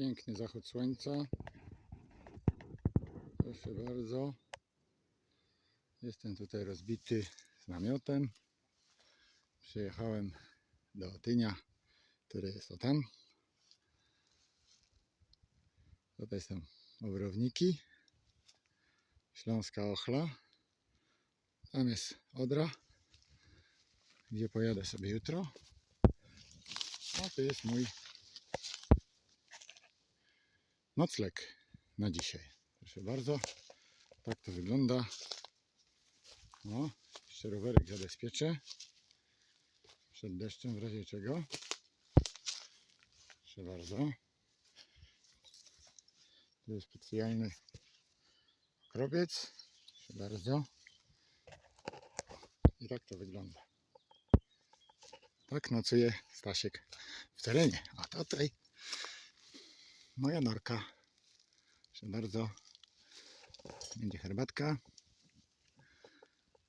Piękny zachód słońca. Proszę bardzo. Jestem tutaj rozbity z namiotem. Przyjechałem do Otynia, który jest o tam. Tutaj są ogrowniki. Śląska Ochla. Tam jest Odra, gdzie pojadę sobie jutro. A to jest mój nocleg na dzisiaj. Proszę bardzo, tak to wygląda. O, jeszcze rowerek zabezpieczę przed deszczem w razie czego. Proszę bardzo. Tu jest specjalny krobiec. Proszę bardzo. I tak to wygląda. Tak nocuje Stasiek w terenie. A tutaj moja norka. Proszę bardzo. Będzie herbatka.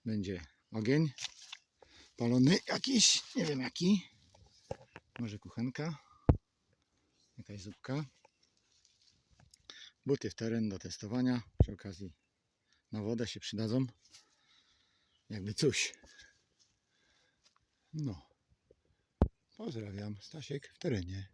Będzie ogień. Palony jakiś, nie wiem jaki. Może kuchenka. Jakaś zupka. Buty w teren do testowania. Przy okazji na wodę się przydadzą. Jakby coś. No. Pozdrawiam. Stasiek w terenie.